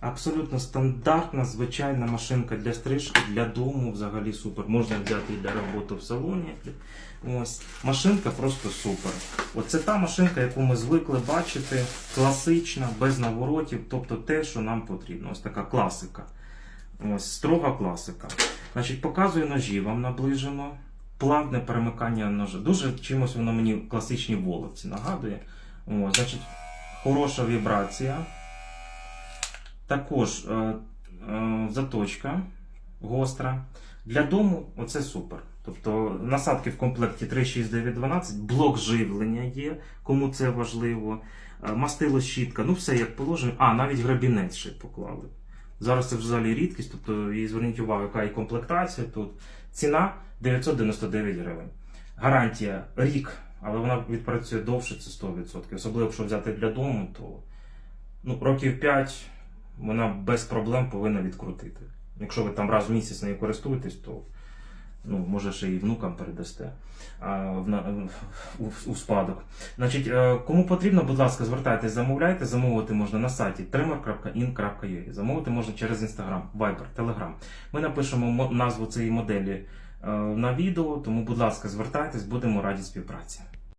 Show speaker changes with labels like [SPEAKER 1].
[SPEAKER 1] Абсолютно стандартна, звичайна машинка для стрижки, для дому взагалі супер. Можна взяти і для роботи в салоні. Ось. Машинка просто супер. Оце та машинка, яку ми звикли бачити, класична, без наворотів, тобто те, що нам потрібно. Ось така класика. Ось, строга класика. Значить, показую ножі вам наближено. Плавне перемикання ножа. Дуже чимось воно мені класичні воловці нагадує. О, значить, хороша вібрація. Також е, е, заточка гостра. Для дому оце супер. Тобто насадки в комплекті 3, 6, 9, 12, блок живлення є, кому це важливо. Е, Мастило щітка, ну все як положено. А, навіть грабінець ще поклали. Зараз це взагалі рідкість, тобто і зверніть увагу, яка і комплектація тут. Ціна 999 гривень. Гарантія рік, але вона відпрацює довше, це 100%. Особливо, якщо взяти для дому, то ну, років 5 вона без проблем повинна відкрутити. Якщо ви там раз в місяць нею користуєтесь, то ну, може ще і внукам передасте а, в, у, у спадок. Значить, е, кому потрібно, будь ласка, звертайтесь, замовляйте. Замовити можна на сайті trimmer.in.ua. Замовити можна через Instagram, Viber, Telegram. Ми напишемо мо- назву цієї моделі е, на відео, тому, будь ласка, звертайтесь, будемо раді співпраці.